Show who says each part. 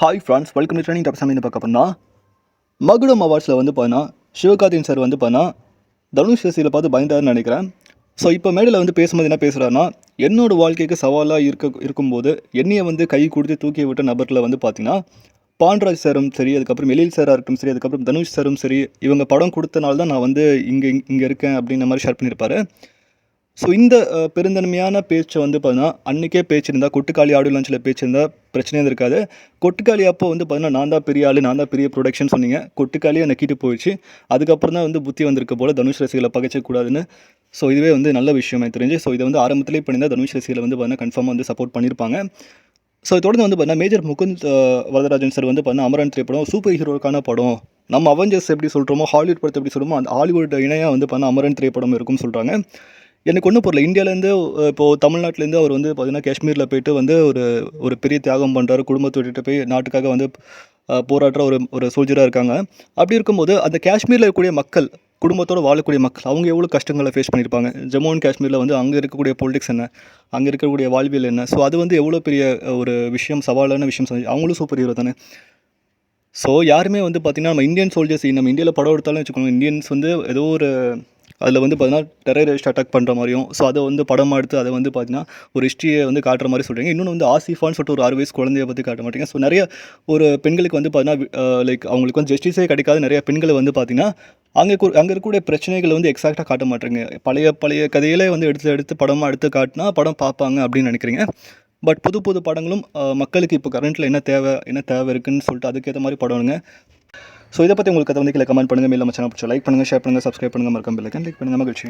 Speaker 1: Hi friends welcome to training top சமையல் பார்க்க போனால் மகுடம் அவார்ட்ஸில் வந்து பார்த்தா சிவகார்த்தியன் சார் வந்து பார்த்தா தனுஷ் ரசியில் பார்த்து பயந்தாருன்னு நினைக்கிறேன். ஸோ இப்போ மேடையில் வந்து பேசும்போது என்ன பேசுகிறாருன்னா என்னோட வாழ்க்கைக்கு சவாலாக இருக்க இருக்கும்போது என்னையை வந்து கை கொடுத்து தூக்கி விட்ட நபரில் வந்து பார்த்தீங்கன்னா பாண்டராஜ் சாரும் சரி அதுக்கப்புறம் எழில் சாராக இருக்கட்டும் சரி அதுக்கப்புறம் தனுஷ் சாரும் சரி இவங்க படம் கொடுத்தனால தான் நான் வந்து இங்கே இங்கே இருக்கேன் அப்படின்ற மாதிரி ஷேர் பண்ணியிருப்பாரு. ஸோ இந்த பெருந்தன்மையான பேச்சை வந்து பார்த்தீங்கன்னா அன்றைக்கே பேச்சிருந்தா கொட்டுக்காளி ஆடியோ லான்ச்சில் பேச்சிருந்தா பிரச்சனையே இருக்காது. கொட்டுக்காளி அப்போ வந்து பார்த்தீங்கன்னா நான் தான் பெரிய ஆள் நான் தான் பெரிய ப்ரொடக்ஷன் சொன்னீங்க. கொட்டுக்காளியை நக்கிட்டு போயிடுச்சு. அதுக்கப்புறம் தான் வந்து புத்தி வந்திருக்க போல தனுஷ் ரசிகளை பகைச்சக்கூடாதுன்னு ஸோ இதுவே வந்து நல்ல விஷயமே தெரிஞ்சு ஸோ இதை வந்து ஆரம்பத்திலே பண்ணியிருந்தா தனுஷ் ரசிகளை வந்து பார்த்தீங்கன்னா கன்ஃபார்மாக வந்து சப்போர்ட் பண்ணியிருப்பாங்க. ஸோ தொடர்ந்து வந்து பார்த்தீங்கன்னா மேஜர் முகுந்த் வரதராஜன் சார் வந்து பார்த்தீங்கன்னா அமரன் திரைப்படம் சூப்பர் ஹீரோக்கான படம் நம்ம அவெஞ்சர்ஸ் எப்படி சொல்கிறோமோ ஹாலிவுட் படத்தை எப்படி சொல்கிறோமோ அந்த ஹாலிவுட் இணையாக வந்து பார்த்தீங்கன்னா அமரன் திரைப்படம் இருக்கும்னு சொல்கிறாங்க எனக்கு ஒன்றும் புரியல. இந்தியாவிலேருந்து இப்போது தமிழ்நாட்டிலேருந்து அவர் வந்து பார்த்தீங்கன்னா காஷ்மீரில் போயிட்டு வந்து ஒரு ஒரு பெரிய தியாகம் பண்ணுறாரு குடும்பத்தை விட்டுட்டு போய் நாட்டுக்காக வந்து போராடுற ஒரு ஒரு சோல்ஜராக இருக்காங்க. அப்படி இருக்கும்போது அந்த காஷ்மீரில் இருக்கக்கூடிய மக்கள் குடும்பத்தோடு வாழக்கூடிய மக்கள் அவங்க எவ்வளோ கஷ்டங்களை ஃபேஸ் பண்ணியிருப்பாங்க? ஜம்மு அண்ட் காஷ்மீரில் வந்து அங்கே இருக்கக்கூடிய பொலிட்டிக்ஸ் என்ன? அங்கே இருக்கக்கூடிய வாழ்வியல் என்ன? ஸோ அது வந்து எவ்வளோ பெரிய ஒரு விஷயம் சவாலான விஷயம் சொல்லி அவங்களும் சூப்பர் ஹீரோ தானே. ஸோ யாருமே வந்து பார்த்திங்கன்னா நம்ம இந்தியன் சோல்ஜர்ஸ் நம்ம இந்தியாவில் படம் எடுத்தாலும் வச்சுக்கோங்க இந்தியன்ஸ் வந்து ஏதோ ஒரு அதில் வந்து பார்த்தீங்கன்னா டெரரிஸ்ட் அட்டாக் பண்ணுற மாதிரியும் ஸோ அதை வந்து படமாக எடுத்து அதை வந்து பார்த்தீங்கன்னா ஒரு ஹிஸ்ட்ரியை வந்து காட்டுற மாதிரி சொல்கிறீங்க இன்னொன்று வந்து ஆசிஃபான்னு சொல்லிட்டு ஒரு ஆறு வயசு குழந்தைய பற்றி காட்ட மாட்டீங்க. ஸோ நிறைய ஒரு பெண்களுக்கு வந்து பார்த்தீங்கன்னா லைக் அவங்களுக்கு வந்து ஜஸ்டிஸே கிடைக்காத. நிறைய பெண்களை வந்து பார்த்தீங்கன்னா அங்கே கூ அங்கே இருக்கக்கூடிய பிரச்சனைகளை வந்து எக்ஸாக்டாக காட்ட மாட்டேங்க பழைய பழைய கதையிலே வந்து எடுத்து எடுத்து படமாக எடுத்து காட்டினா படம் பார்ப்பாங்க அப்படின்னு நினைக்கிறீங்க. பட் புது புது படங்களும் மக்களுக்கு இப்போ கரண்ட்டில் என்ன தேவை என்ன தேவை இருக்குதுன்னு சொல்லிட்டு அதுக்கேற்ற மாதிரி படம்ங்க ஸோ இதை பற்றி உங்களுக்கு கதை வந்து கீழே கமெண்ட் பண்ணுங்கள் மேலே நம்ம சேனல் பிடிச்சா லைக் பண்ணுங்கள் ஷேர் பண்ணுங்கள் சப்ஸ்கிரைப் பண்ணுங்கள் மறக்காம லைக் பண்ணுங்கள் மகிழ்ச்சி.